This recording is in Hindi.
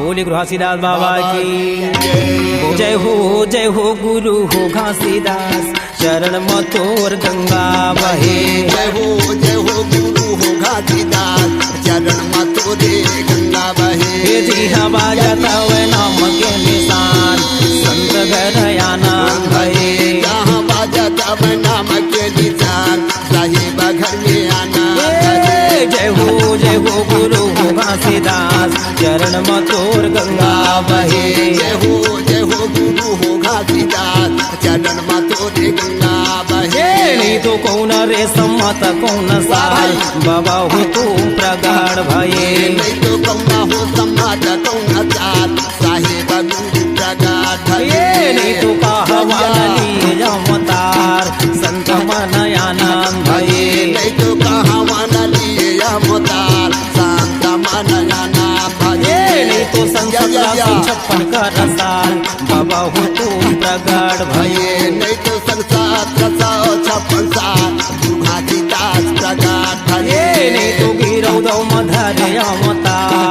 बोले घासीदास बाबा की। जय। हो जय हो गुरु हो घासीदास। चरण मतोर गंगा बहे। जय हो जय हो गुरु हो घासीदास। चरण मतोरे गंगा बहे। जी हवा जतवे नाम के निशान। संत गरयानाम भये जहाँ बाजा तब नाम के निशान। साहिब घर में आना। जय हो जय हो गुरु हो घासीदास। चरण मतोर गंगा बहे। जय हो जय हो गुरु हो घासीदास। चरण मतोरे गंगा बहे। नहीं तो कौन रे सम्मत कौन साल? बाबा हो तू प्रगाढ़ भये। नहीं तो कौना हो सम्मत कौन जात साहिब गुरु प्रगाढ़ ये नहीं तो कहवान लिए अवतार। संत मनया नाम भये। तो संसद छप्पन का रसाल बाबा हो तू प्रगाढ़ भये भये नहीं तो संसार सौ छप्पन सात दुघाती दास प्रगाढ़ ये भये नहीं तो गिरौ दौ मधर अवतार.